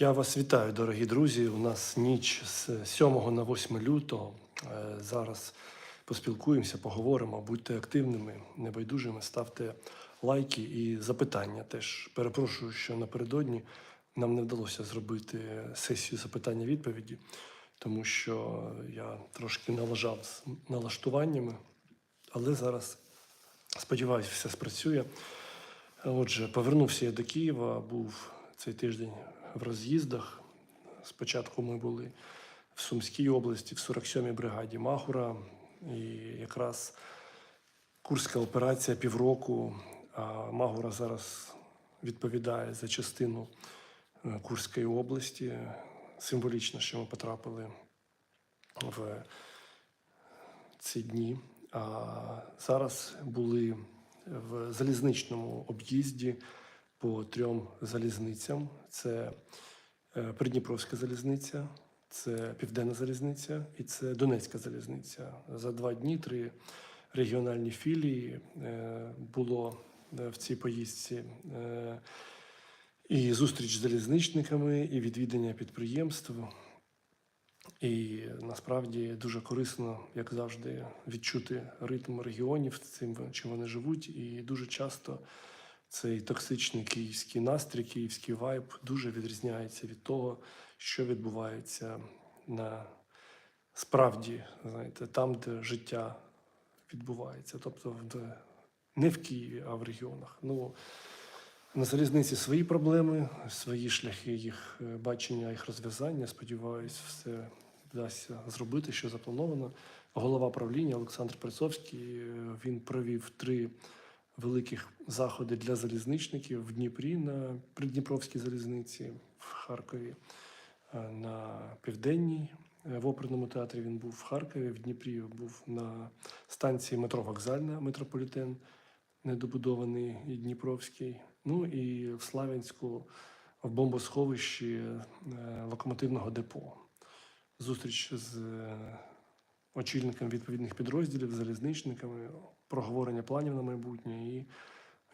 Я вас вітаю, дорогі друзі. У нас ніч з 7 на 8 лютого. Е, Зараз поспілкуємося, поговоримо. Будьте активними, небайдужими, ставте лайки і запитання. Теж перепрошую, що напередодні нам не вдалося зробити сесію запитання-відповіді, тому що я трошки налажав з налаштуваннями, але зараз сподіваюся, все спрацює. Отже, повернувся я до Києва, був цей тиждень в роз'їздах. Спочатку ми були в Сумській області, в 47-й бригаді Махура, і якраз Курська операція півроку. А Магура зараз відповідає за частину е, Курської області. Символічно, що ми потрапили в ці дні. А зараз були в залізничному об'їзді по трьом залізницям: це е, Придніпровська залізниця, це Південна залізниця і це Донецька залізниця. За два дні три регіональні філії е, було е, в цій поїздці. І зустріч з залізничниками, і відвідання підприємств. І насправді дуже корисно, як завжди, відчути ритм регіонів цим, чим вони живуть. І дуже часто цей токсичний київський настрій, київський вайб дуже відрізняється від того, що відбувається на справді, знаєте, там, де життя відбувається, тобто в- не в Києві, а в регіонах. Ну, на залізниці свої проблеми, свої шляхи їх е, бачення, їх розв'язання. Сподіваюсь, все вдасться зробити, що заплановано. Голова правління Олександр Прицовський е, він провів три великих заходи для залізничників в Дніпрі на Придніпровській залізниці, в Харкові, е, на Південній. е, В оперному театрі він був в Харкові, в Дніпрі був на станції метро Вокзальна метрополітен недобудований і Дніпровський. Ну і в Славянську в бомбосховищі е, локомотивного депо. Зустріч з очільниками відповідних підрозділів, залізничниками, проговорення планів на майбутнє і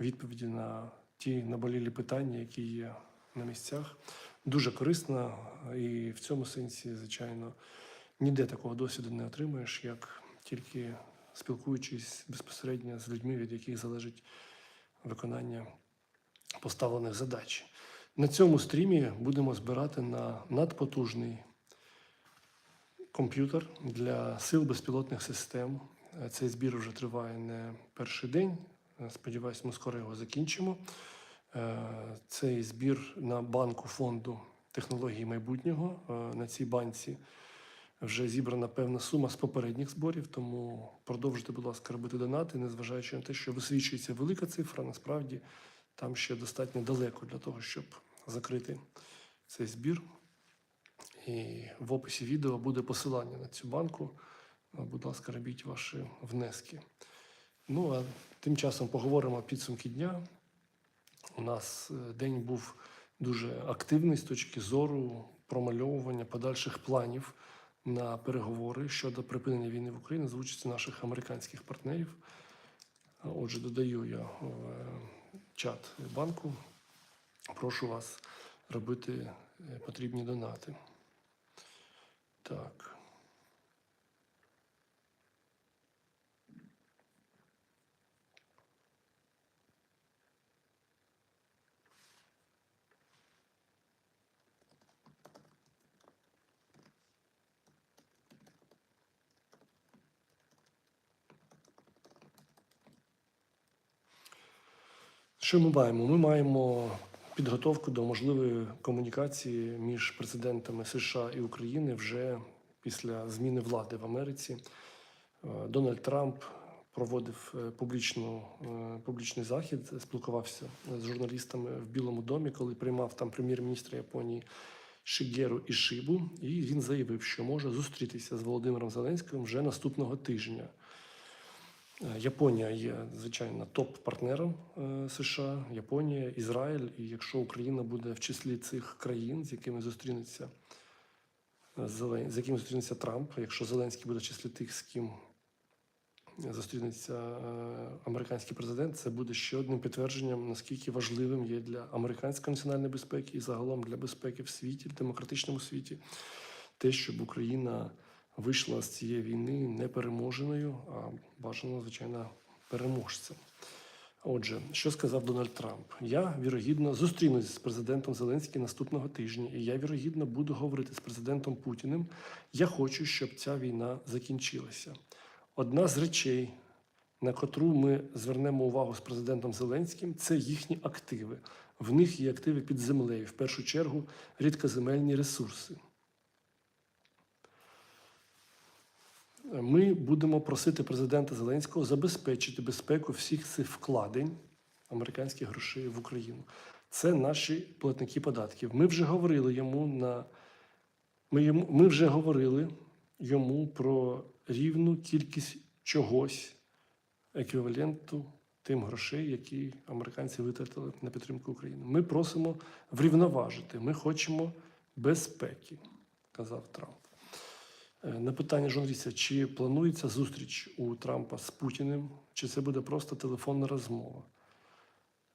відповіді на ті наболілі питання, які є на місцях. Дуже корисно, і в цьому сенсі, звичайно, ніде такого досвіду не отримаєш, як тільки спілкуючись безпосередньо з людьми, від яких залежить виконання поставлених задач. На цьому стрімі будемо збирати на надпотужний комп'ютер для сил безпілотних систем. Цей збір вже триває не перший день. Сподіваюсь, ми скоро його закінчимо. Е, Цей збір на банку фонду технології майбутнього. Е, На цій банці вже зібрана певна сума з попередніх зборів, тому продовжуйте, будь ласка, робити донати, незважаючи на те, що висвічується велика цифра, насправді там ще достатньо далеко для того, щоб закрити цей збір. І в описі відео буде посилання на цю банку. Будь ласка, робіть ваші внески. Ну а тим часом поговоримо підсумки дня. У нас е, день був дуже активний з точки зору промальовування подальших планів на переговори щодо припинення війни в Україні з участю наших американських партнерів. Отже, додаю я в е, чат банку. Прошу вас робити е, потрібні донати. Так. Що ми маємо? Ми маємо підготовку до можливої комунікації між президентами США і України вже після зміни влади в Америці. Е, Дональд Трамп проводив е, публічну, е, публічний захід, спілкувався з журналістами в Білому домі, коли приймав там прем'єр-міністра Японії Шигеру Ішибу, і він заявив, що може зустрітися з Володимиром Зеленським вже наступного тижня. Е, Японія є, звичайно, топ-партнером е, США, Японія, Ізраїль. І якщо Україна буде в числі цих країн, з якими зустрінеться е, з яким зустрінеться Трамп, якщо Зеленський буде в числі тих, з ким зустрінеться американський президент, це буде ще одним підтвердженням, наскільки важливим є для американської національної безпеки і загалом для безпеки в світі, в демократичному світі, те, щоб Україна вийшла з цієї війни не переможеною, а бажано, звичайно, переможцем. Отже, що сказав Дональд Трамп? Я вірогідно зустрінусь з президентом Зеленським наступного тижня, і я вірогідно буду говорити з президентом Путіним. Я хочу, щоб ця війна закінчилася. Одна з речей, на котру ми звернемо увагу з президентом Зеленським, це їхні активи. В них є активи під землею, в першу чергу рідкоземельні ресурси. Ми будемо просити президента Зеленського забезпечити безпеку всіх цих вкладень американських грошей в Україну. Це наші платники податків. Ми вже говорили йому на ми, йому, ми вже говорили йому про рівну кількість чогось еквіваленту тим грошей, які американці витратили на підтримку України. Ми просимо врівноважити. Ми хочемо безпеки, казав Трамп. Е, На питання журналіста, чи планується зустріч у Трампа з Путіним, чи це буде просто телефонна розмова?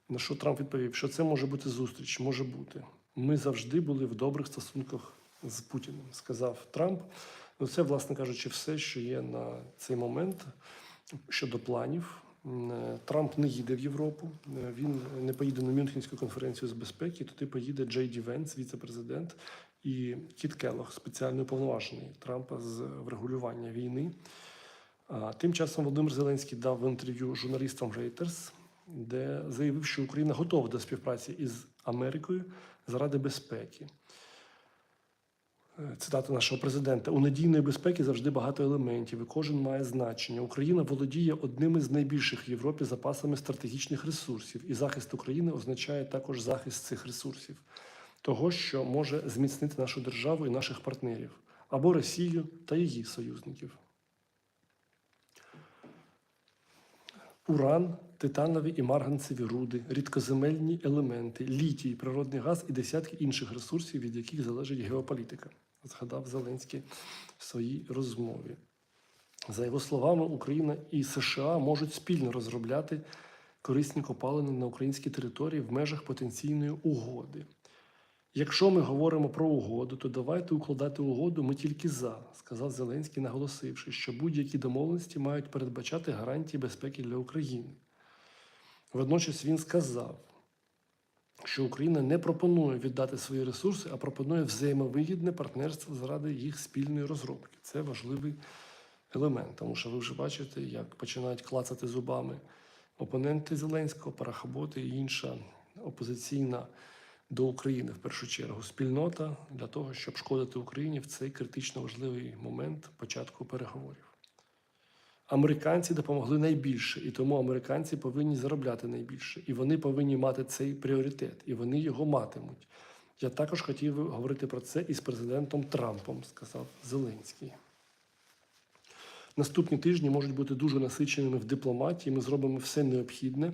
На що Трамп відповів, що це може бути зустріч, може бути. Ми завжди були в добрих стосунках з Путіним, сказав Трамп. Ну, це, власне кажучи, все, що є на цей момент щодо планів. Е, Трамп не їде в Європу. е, Він не поїде на Мюнхенську конференцію з безпеки. Туди поїде Джей Ді Венс, віце-президент, і Кіт Келлог, спеціально уповноважений Трампа з врегулювання війни. Тим часом Володимир Зеленський дав інтерв'ю журналістам Reuters, де заявив, що Україна готова до співпраці із Америкою заради безпеки. Е, Цитата нашого президента: у надійної безпеки завжди багато елементів, і кожен має значення. Україна володіє одним із найбільших в Європі запасами стратегічних ресурсів, і захист України означає також захист цих ресурсів, того, що може зміцнити нашу державу і наших партнерів або Росію та її союзників. Уран, титанові і марганцеві руди, рідкоземельні елементи, літій, природний газ і десятки інших ресурсів, від яких залежить геополітика, згадав Зеленський в своїй розмові. За його словами, Україна і США можуть спільно розробляти корисні копалини на українській території в межах потенційної угоди. Якщо ми говоримо про угоду, то давайте укладати угоду ми тільки за, сказав Зеленський, наголосивши, що будь-які домовленості мають передбачати гарантії безпеки для України. Водночас він сказав, що Україна не пропонує віддати свої ресурси, а пропонує взаємовигідне партнерство заради їх спільної розробки. Це важливий елемент, тому що ви вже бачите, як починають клацати зубами опоненти Зеленського, парахоботи і інша опозиційна до України в першу чергу спільнота для того, щоб шкодити Україні в цей критично важливий момент початку переговорів. Американці допомогли найбільше, і тому американці повинні заробляти найбільше. І вони повинні мати цей пріоритет, і вони його матимуть. Я також хотів говорити про це із президентом Трампом, сказав Зеленський. Наступні тижні можуть бути дуже насиченими в дипломатії. Ми зробимо все необхідне,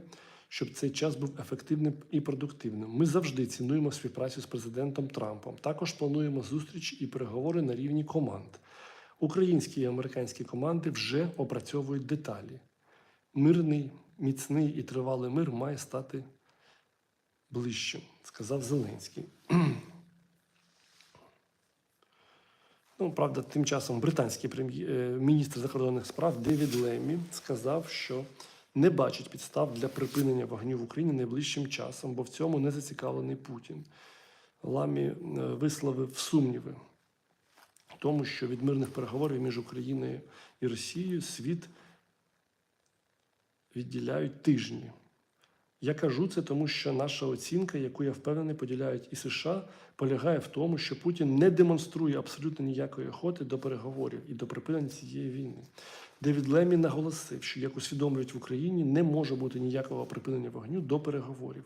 щоб цей час був ефективним і продуктивним. Ми завжди цінуємо співпрацю з президентом Трампом. Також плануємо зустріч і переговори на рівні команд. Українські і американські команди вже опрацьовують деталі. Мирний, міцний і тривалий мир має стати ближчим, сказав Зеленський. Ну, правда, тим часом британський е, міністр закордонних справ Девід Леммі сказав, що не бачить підстав для припинення вогню в Україні найближчим часом, бо в цьому не зацікавлений Путін. Ламі е, висловив сумніви тому, що від мирних переговорів між Україною і Росією світ відділяють тижні. Я кажу це тому, що наша оцінка, яку я впевнений, поділяють і США, полягає в тому, що Путін не демонструє абсолютно ніякої охоти до переговорів і до припинення цієї війни. Девід Лемі наголосив, що як усвідомлюють в Україні, не може бути ніякого припинення вогню до переговорів.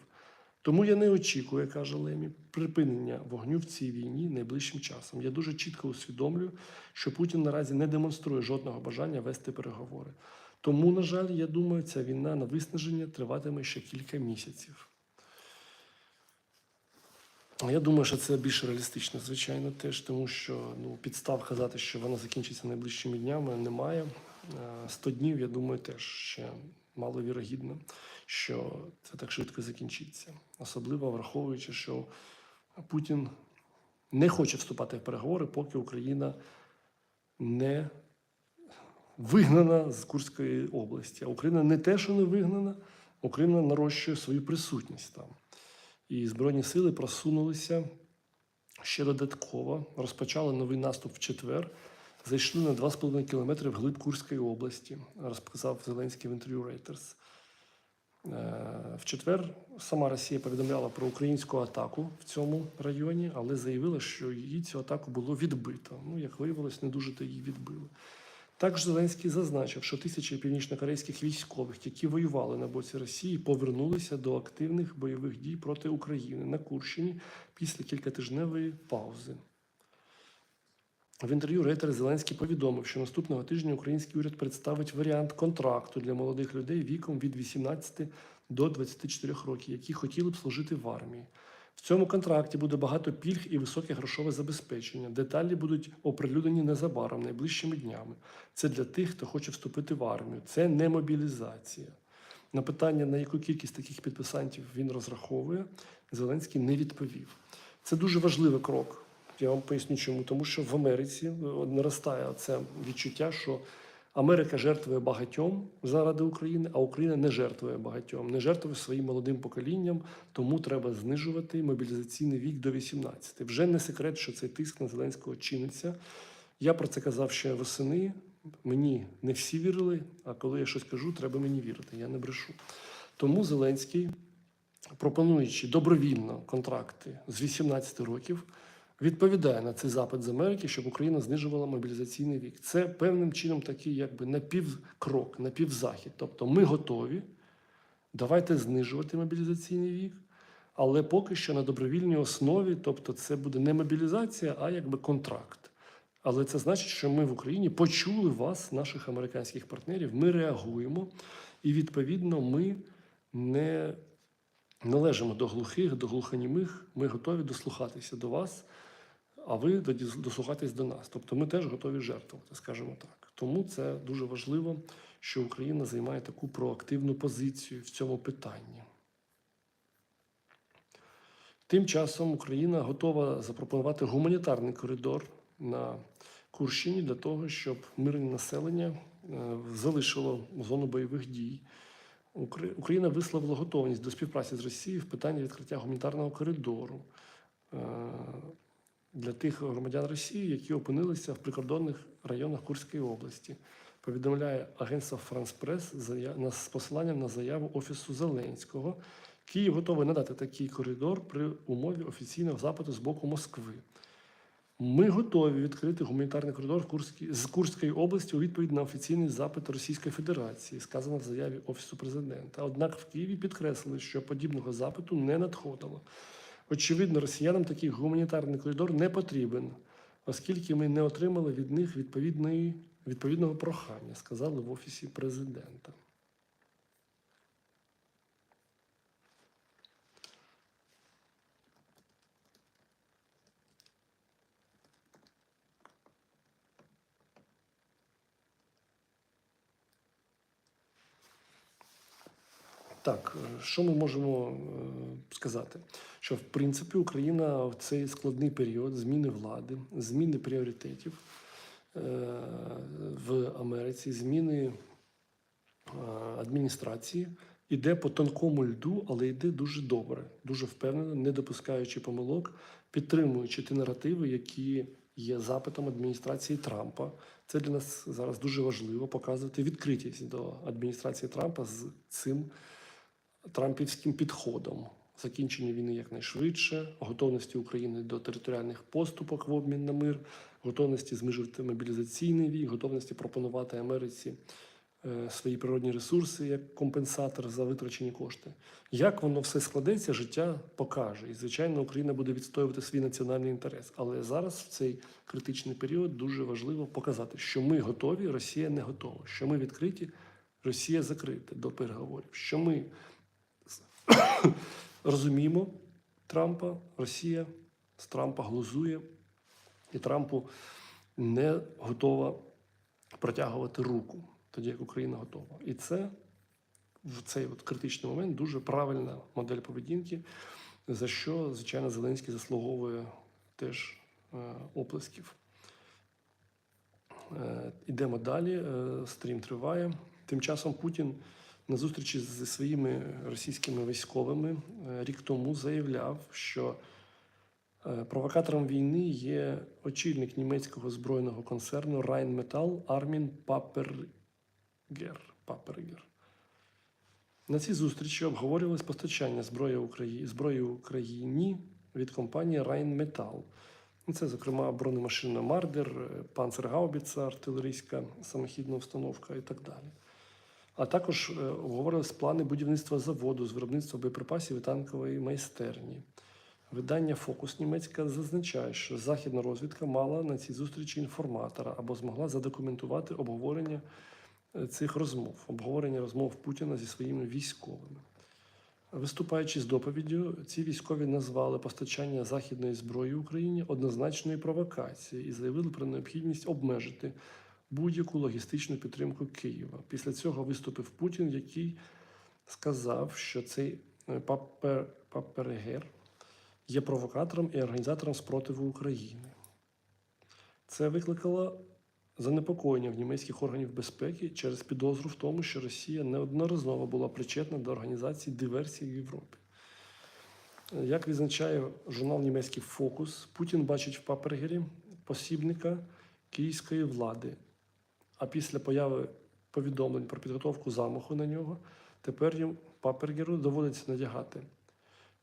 Тому я не очікую, каже Лемі, припинення вогню в цій війні найближчим часом. Я дуже чітко усвідомлюю, що Путін наразі не демонструє жодного бажання вести переговори. Тому, на жаль, я думаю, ця війна на виснаження триватиме ще кілька місяців. Я думаю, що це більш реалістично, звичайно, теж, тому що ну, підстав казати, що вона закінчиться найближчими днями, немає. Е, 100 днів, я думаю, теж ще маловірогідно, що це так швидко закінчиться. Особливо враховуючи, що Путін не хоче вступати в переговори, поки Україна не вигнана з Курської області. А Україна не те, що не вигнана, Україна нарощує свою присутність там. І Збройні сили просунулися ще додатково, розпочали новий наступ в четвер. Зайшли на 2,5 кілометри вглиб Курської області, розказав Зеленський в інтерв'ю Reuters. Е, В четвер сама Росія повідомляла про українську атаку в цьому районі, але заявила, що її цю атаку було відбито. Ну, як виявилось, не дуже то її відбили. Також Зеленський зазначив, що тисячі північнокорейських військових, які воювали на боці Росії, повернулися до активних бойових дій проти України на Курщині після кількатижневої паузи. В інтерв'ю Рейтер Зеленський повідомив, що наступного тижня український уряд представить варіант контракту для молодих людей віком від 18 до 24 років, які хотіли б служити в армії. В цьому контракті буде багато пільг і високе грошове забезпечення. Деталі будуть оприлюднені незабаром, найближчими днями. Це для тих, хто хоче вступити в армію. Це не мобілізація. На питання, на яку кількість таких підписантів він розраховує, Зеленський не відповів. Це дуже важливий крок. Я вам поясню, чому. Тому що в Америці е, наростає це відчуття, що Америка жертвує багатьом заради України, а Україна не жертвує багатьом, не жертвує своїм молодим поколінням, тому треба знижувати мобілізаційний вік до 18. Вже не секрет, що цей тиск на Зеленського чиниться. Я про це казав ще восени. Мені не всі вірили, а коли я щось кажу, треба мені вірити. Я не брешу. Тому Зеленський, пропонуючи добровільно контракти з 18 років, відповідає на цей запит з Америки, щоб Україна знижувала мобілізаційний вік. Це певним чином такий, якби напівкрок, напівзахід. Тобто ми готові, давайте знижувати мобілізаційний вік, але поки що на добровільній основі, тобто це буде не мобілізація, а якби контракт. Але це значить, що ми в Україні почули вас, наших американських партнерів, ми реагуємо, і відповідно ми не належимо до глухих, до глухонімих, ми готові дослухатися до вас, а ви тоді дослухатись до нас. Тобто ми теж готові жертвувати, скажімо так. Тому це дуже важливо, що Україна займає таку проактивну позицію в цьому питанні. Тим часом Україна готова запропонувати гуманітарний коридор на Курщині для того, щоб мирне населення е, залишило зону бойових дій. Україна висловила готовність до співпраці з Росією в питанні відкриття гуманітарного коридору е, для тих громадян Росії, які опинилися в прикордонних районах Курської області. Повідомляє агентство Франс Прес з посиланням на заяву Офісу Зеленського. Київ готовий надати такий коридор при умові офіційного запиту з боку Москви. Ми готові відкрити гуманітарний коридор Курській, з Курської області у відповідь на офіційний запит Російської Федерації, сказано в заяві Офісу президента. Однак в Києві підкреслили, що подібного запиту не надходило. Очевидно, росіянам такий гуманітарний коридор не потрібен, оскільки ми не отримали від них відповідної, відповідного прохання, сказали в Офісі президента. Так, е, що ми можемо е, сказати? Що в принципі Україна в цей складний період зміни влади, зміни пріоритетів е, в Америці, зміни е, адміністрації іде по тонкому льду, але йде дуже добре, дуже впевнено, не допускаючи помилок, підтримуючи ті наративи, які є запитом адміністрації Трампа. Це для нас зараз дуже важливо показувати відкритість до адміністрації Трампа з цим трампівським підходом. Закінчення війни якнайшвидше, готовності України до територіальних поступок в обмін на мир, готовності змежувати мобілізаційний вік, готовності пропонувати Америці е, свої природні ресурси як компенсатор за витрачені кошти. Як воно все складеться, життя покаже. І, звичайно, Україна буде відстоювати свій національний інтерес. Але зараз, в цей критичний період, дуже важливо показати, що ми готові, Росія не готова, що ми відкриті, Росія закрита до переговорів, що ми розуміємо Трампа, Росія з Трампа глузує, і Трампу не готова протягувати руку. тоді як Україна готова. І це в цей от критичний момент дуже правильна модель поведінки, за що, звичайно, Зеленський заслуговує теж е, оплесків. Е, Ідемо далі. е, Стрім триває. Тим часом Путін на зустрічі зі своїми російськими військовими е, рік тому заявляв, що е, провокатором війни є очільник німецького збройного концерну Rheinmetall Армін Папергер. Папергер. На цій зустрічі обговорювалось постачання зброї Україні, зброї Україні від компанії Rheinmetall. Ну, Це, зокрема, бронемашина Мардер, панцергаубіца, артилерійська самохідна установка і так далі. А також е, обговорились плани будівництва заводу з виробництва боєприпасів і танкової майстерні. Видання Фокус німецька зазначає, що західна розвідка мала на цій зустрічі інформатора або змогла задокументувати обговорення е, цих розмов, обговорення розмов Путіна зі своїми військовими. Виступаючи з доповіддю, ці військові назвали постачання західної зброї Україні однозначною провокацією і заявили про необхідність обмежити будь-яку логістичну підтримку Києва. Після цього виступив Путін, який сказав, що цей е, папер, папергер є провокатором і організатором спротиву України. Це викликало занепокоєння в німецьких органів безпеки через підозру в тому, що Росія неодноразово була причетна до організації диверсій в Європі. Як відзначає журнал німецький Фокус, Путін бачить в Папергері посібника київської влади. А після появи повідомлень про підготовку замаху на нього, тепер їм Папергеру доводиться надягати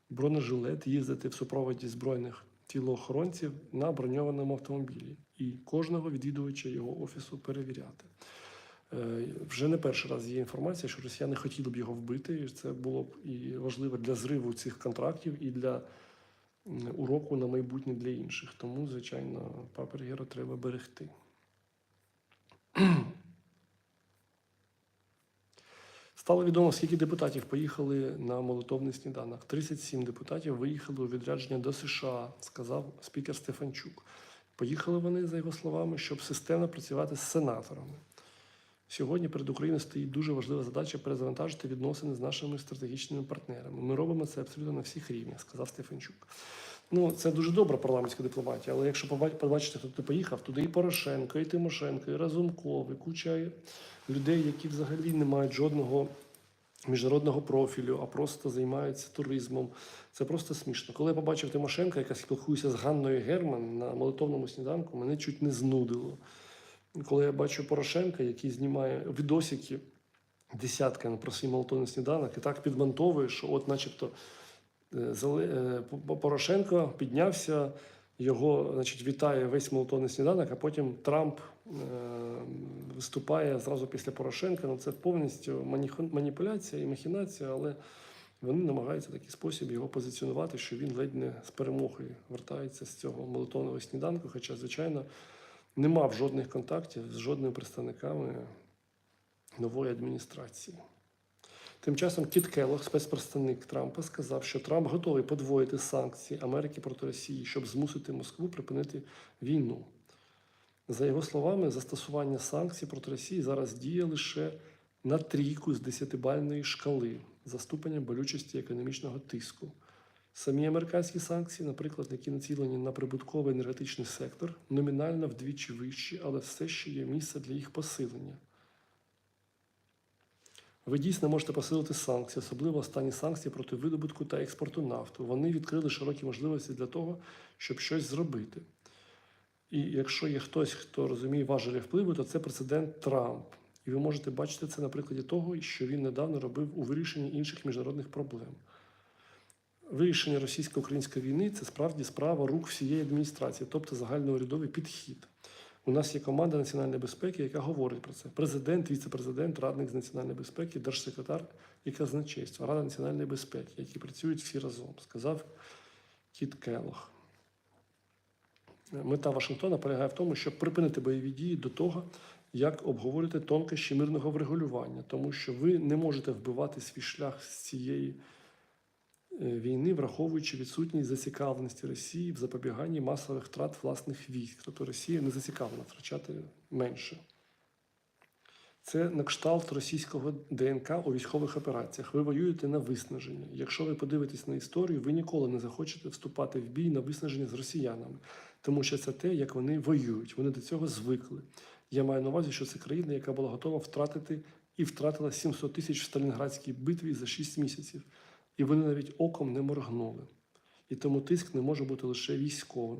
бронежилет, їздити в супроводі збройних тілоохоронців на броньованому автомобілі і кожного відвідувача його офісу перевіряти. Е, Вже не перший раз є інформація, що росіяни хотіли б його вбити, і це було б і важливо для зриву цих контрактів, і для уроку на майбутнє для інших. Тому, звичайно, Папергера треба берегти. Стало відомо, скільки депутатів поїхали на молитовний сніданок. 37 депутатів виїхали у відрядження до США, сказав спікер Стефанчук. Поїхали вони, за його словами, щоб системно працювати з сенаторами. Сьогодні перед Україною стоїть дуже важлива задача перезавантажити відносини з нашими стратегічними партнерами. Ми робимо це абсолютно на всіх рівнях, сказав Стефанчук. Ну, це дуже добра парламентська дипломатія, але якщо поба- побачите, хто туди поїхав, туди і Порошенко, і Тимошенко, і Разумков, і куча людей, які взагалі не мають жодного міжнародного профілю, а просто займаються туризмом. Це просто смішно. Коли я побачив Тимошенка, яка спілкується з Ганною Герман на молитовному сніданку, мене чуть не знудило. Коли я бачу Порошенка, який знімає відосики десятками про свій молитовний сніданок, і так підмонтовує, що от, начебто, Порошенко піднявся, його значить, вітає весь молотовний сніданок, а потім Трамп е, виступає зразу після Порошенка. Ну, це повністю маніпуляція і махінація, але вони намагаються в такий спосіб його позиціонувати, що він ледь не з перемогою вертається з цього молотовного сніданку. Хоча, звичайно, не мав жодних контактів з жодними представниками нової адміністрації. Тим часом Кіт Келлог, спецпредставник Трампа, сказав, що Трамп готовий подвоїти санкції Америки проти Росії, щоб змусити Москву припинити війну. За його словами, застосування санкцій проти Росії зараз діє лише на трійку з десятибальної шкали за ступенем болючості економічного тиску. Самі американські санкції, наприклад, які націлені на прибутковий енергетичний сектор, номінально вдвічі вищі, але все ще є місце для їх посилення. Ви дійсно можете посилити санкції, особливо останні санкції проти видобутку та експорту нафти. Вони відкрили широкі можливості для того, щоб щось зробити. І якщо є хтось, хто розуміє важелі впливу, то це президент Трамп. І ви можете бачити це на прикладі того, що він недавно робив у вирішенні інших міжнародних проблем. Вирішення російсько-української війни це справді справа рук всієї адміністрації, тобто загальноурядовий підхід. У нас є команда національної безпеки, яка говорить про це. Президент, віце-президент, радник з національної безпеки, держсекретар і казначейство, Рада національної безпеки, які працюють всі разом, сказав Кіт Келлог. Мета Вашингтона полягає в тому, щоб припинити бойові дії до того, як обговорити тонкощі мирного врегулювання, тому що ви не можете вбивати свій шлях з цієї війни, враховуючи відсутність зацікавленості Росії в запобіганні масових втрат власних військ. Тобто Росія не зацікавлена втрачати менше. Це на кшталт російського ДНК у військових операціях. Ви воюєте на виснаження. Якщо ви подивитесь на історію, ви ніколи не захочете вступати в бій на виснаження з росіянами, тому що це те, як вони воюють. Вони до цього звикли. Я маю на увазі, що це країна, яка була готова втратити і втратила 700 тисяч в Сталінградській битві за 6 місяців. І вони навіть оком не моргнули. І тому тиск не може бути лише військовим.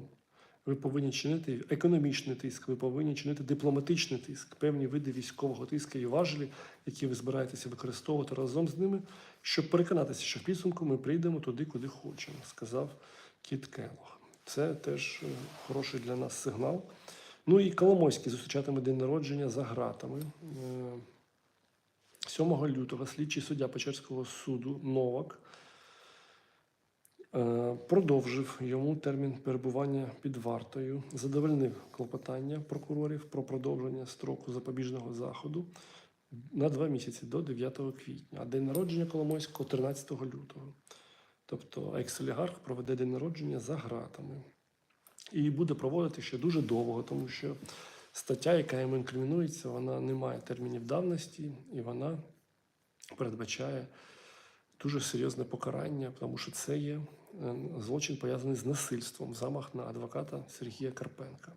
Ви повинні чинити економічний тиск, ви повинні чинити дипломатичний тиск, певні види військового тиску і важелі, які ви збираєтеся використовувати разом з ними, щоб переконатися, що в підсумку ми прийдемо туди, куди хочемо, сказав Кіт Келлог. Це теж е, хороший для нас сигнал. Ну і Коломойський зустрічатиме день народження за ґратами. Е, 7 лютого слідчий суддя Печерського суду Новак е, продовжив йому термін перебування під вартою, задовольнив клопотання прокурорів про продовження строку запобіжного заходу на два місяці до 9 квітня, а день народження Коломойського 13 лютого. Тобто екс-олігарх проведе день народження за ґратами. І буде проводити ще дуже довго, тому що стаття, яка йому інкримінується, вона не має термінів давності і вона передбачає дуже серйозне покарання, тому що це є е, злочин пов'язаний з насильством, замах на адвоката Сергія Карпенка.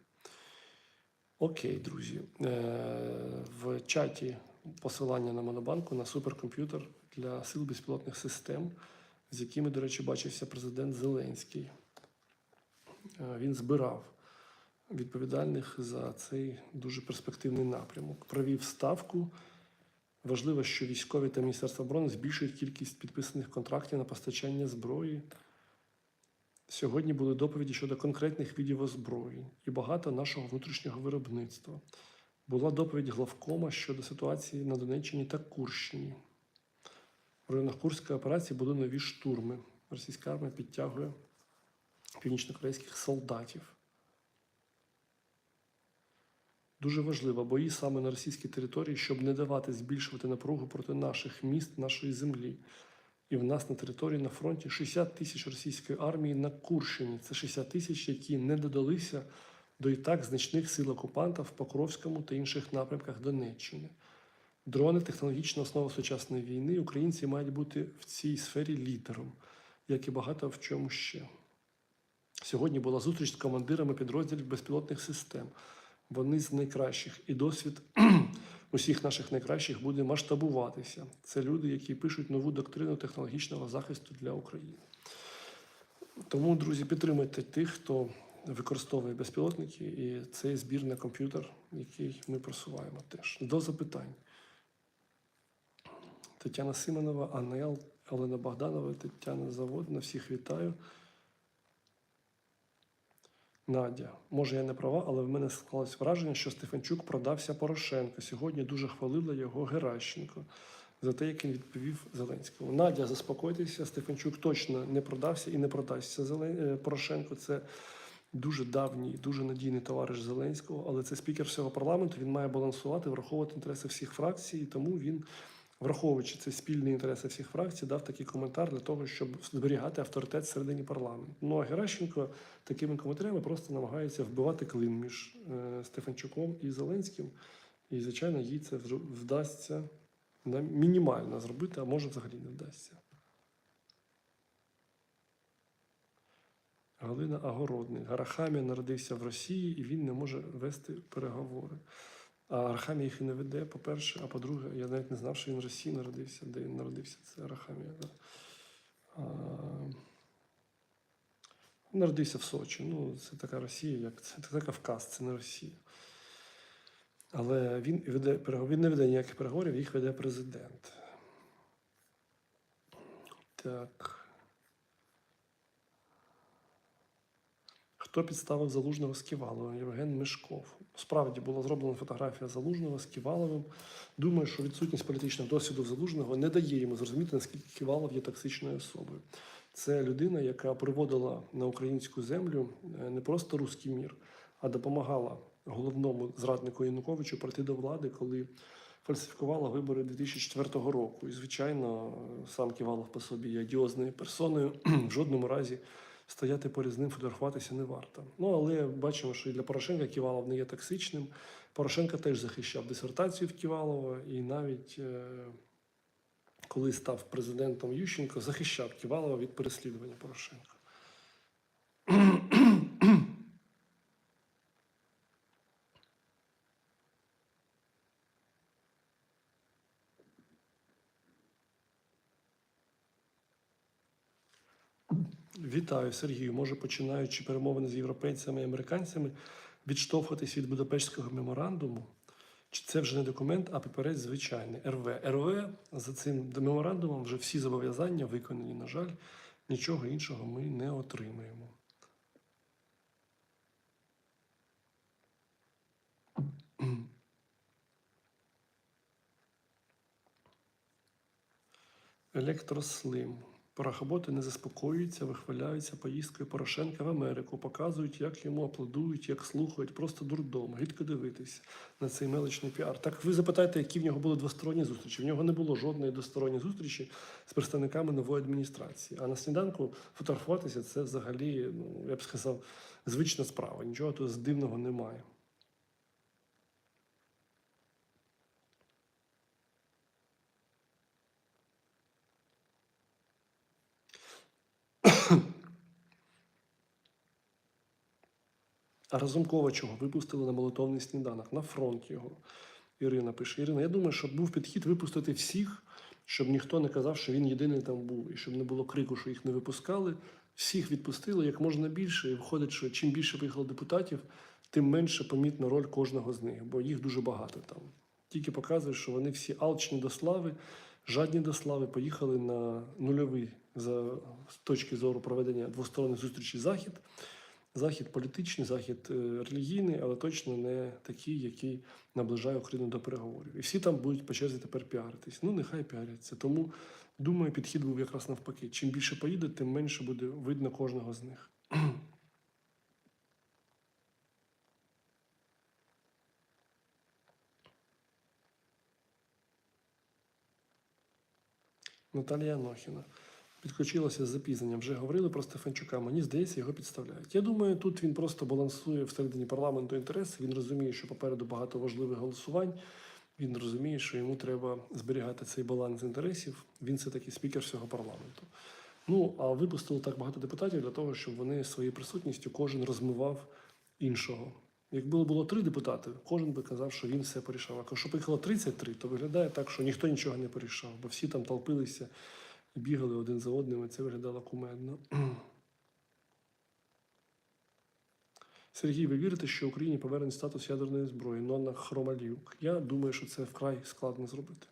Окей, друзі. Е, В чаті посилання на Монобанку на суперкомп'ютер для сил безпілотних систем, з якими, до речі, бачився президент Зеленський. Е, Він збирав відповідальних за цей дуже перспективний напрямок. Провів ставку. Важливо, що військові та Міністерство оборони збільшують кількість підписаних контрактів на постачання зброї. Сьогодні були доповіді щодо конкретних видів озброєнь і багато нашого внутрішнього виробництва. Була доповідь главкома щодо ситуації на Донеччині та Курщині. В районах Курської операції були нові штурми. Російська армія підтягує північнокорейських солдатів. Дуже важливо бої саме на російській території, щоб не давати збільшувати напругу проти наших міст, нашої землі. І в нас на території на фронті 60 тисяч російської армії на Курщині. Це 60 тисяч, які не додалися до і так значних сил окупанта в Покровському та інших напрямках Донеччини. Дрони технологічна основа сучасної війни. Українці мають бути в цій сфері лідером, як і багато в чому ще. Сьогодні була зустріч з командирами підрозділів безпілотних систем. Вони з найкращих, і досвід усіх наших найкращих буде масштабуватися. Це люди, які пишуть нову доктрину технологічного захисту для України. Тому, друзі, підтримуйте тих, хто використовує безпілотники, і цей збір на комп'ютер, який ми просуваємо теж. До запитань. Тетяна Симонова, Анел, Олена Богданова, Тетяна Заводна. Всіх вітаю. Надя, може я не права, але в мене склалось враження, що Стефанчук продався Порошенко. Сьогодні дуже хвалила його Геращенко за те, як він відповів Зеленському. Надя, заспокойтеся, Стефанчук точно не продався і не продасться е, Порошенко. Це дуже давній, дуже надійний товариш Зеленського, але це спікер всього парламенту. Він має балансувати, враховувати інтереси всіх фракцій, і тому він. Враховуючи цей спільний інтереси всіх фракцій, дав такий коментар для того, щоб зберігати авторитет всередині парламенту. Ну а Геращенко такими коментарями просто намагається вбивати клин між е, Стефанчуком і Зеленським. І, звичайно, їй це вдасться да, мінімально зробити, а може взагалі не вдасться. Галина Агородник. Арахамія народився в Росії і він не може вести переговори. А Арахамія їх і не веде, по-перше, а по-друге, я навіть не знав, що він в Росії народився, де він народився, це Арахамія. Да. А, народився в Сочі. Ну, це така Росія, як це, це Кавказ, це не Росія. Але він веде він не веде ніяких переговорів, їх веде президент. Так. Хто підставив Залужного з Ківаловим? Євген Мишков. Справді була зроблена фотографія Залужного з Ківаловим. Думаю, що відсутність політичного досвіду Залужного не дає йому зрозуміти, наскільки Ківалов є токсичною особою. Це людина, яка приводила на українську землю е, не просто руський мір, а допомагала головному зраднику Януковичу прийти до влади, коли фальсифікувала вибори 2004 року. І, звичайно, сам Ківалов по собі є одіозною персоною. В жодному разі стояти поряд з ним, фотографуватися не варто. Ну але бачимо, що і для Порошенка Ківалов не є токсичним. Порошенко теж захищав дисертацію в Ківалова, і навіть е, коли став президентом Ющенко, захищав Ківалова від переслідування Порошенка. Вітаю, Сергію. Може, починаючи перемовини з європейцями і американцями, відштовхуватись від Будапештського меморандуму? Чи це вже не документ, а папірець звичайний РВ? РВ за цим меморандумом вже всі зобов'язання виконані. На жаль, нічого іншого ми не отримаємо. Електрослим. Порохоботи не заспокоюються, вихваляються поїздкою Порошенка в Америку, показують, як йому аплодують, як слухають. Просто дурдом. Гидко дивитися на цей мелочний піар. Так ви запитайте, які в нього були двосторонні зустрічі. В нього не було жодної двосторонньої зустрічі з представниками нової адміністрації. А на сніданку фотографуватися це взагалі, ну я б сказав, звична справа. Нічого тут дивного немає. А Разумкова чого? Випустили на молотовний сніданок, на фронт його. Ірина пише: Ірина, я думаю, щоб був підхід випустити всіх, щоб ніхто не казав, що він єдиний там був, і щоб не було крику, що їх не випускали. Всіх відпустили як можна більше. І виходить, що чим більше поїхало депутатів, тим менше помітна роль кожного з них, бо їх дуже багато там. Тільки показує, що вони всі алчні до слави, жадні до слави, поїхали на нульовий за з точки зору проведення двосторонніх зустрічей захід. Захід політичний, захід е, релігійний, але точно не такий, який наближає Україну до переговорів. І всі там будуть по черзі тепер піаритись. Ну, нехай піаряться. Тому думаю, підхід був якраз навпаки. Чим більше поїде, тим менше буде видно кожного з них. Наталія Нохіна. Підключилася з запізненням. Вже говорили про Стефанчука. Мені здається, його підставляють. Я думаю, тут він просто балансує всередині парламенту інтереси. Він розуміє, що попереду багато важливих голосувань. Він розуміє, що йому треба зберігати цей баланс інтересів. Він все таки спікер всього парламенту. Ну а випустили так багато депутатів для того, щоб вони своєю присутністю кожен розмивав іншого. Якби було три депутати, кожен би казав, що він все порішав. А якщо поїхало 33, то виглядає так, що ніхто нічого не порішав, бо всі там толпилися бігали один за одним, і це виглядало кумедно. Сергій, ви вірите, що Україні повернуть статус ядерної зброї? Нонна Хромалюк. Я думаю, що це вкрай складно зробити.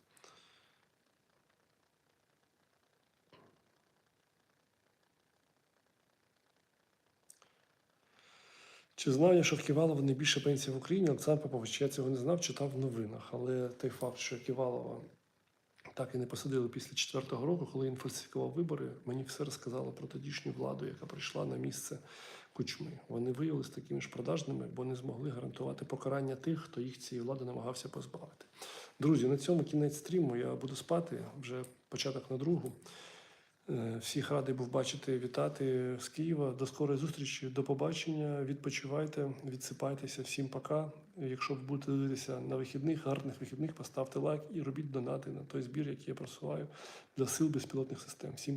Чи знав я, що Ківалова найбільша пенсія в Україні? Олександр Попович, я цього не знав, читав в новинах. Але той факт, що Ківалова так і не посадили після четвертого року, коли він фальсифікував вибори, мені все розказало про тодішню владу, яка прийшла на місце кучми. Вони виявилися такими ж продажними, бо не змогли гарантувати покарання тих, хто їх цієї влади намагався позбавити. Друзі, на цьому кінець стріму. Я буду спати вже початок на другу. Е, Всіх радий був бачити, вітати з Києва. До скорої зустрічі, до побачення. Відпочивайте, відсипайтеся. Всім пока. Якщо ви будете дивитися на вихідних, гарних вихідних, поставте лайк і робіть донати на той збір, який я просуваю для сил безпілотних систем. Всім пока.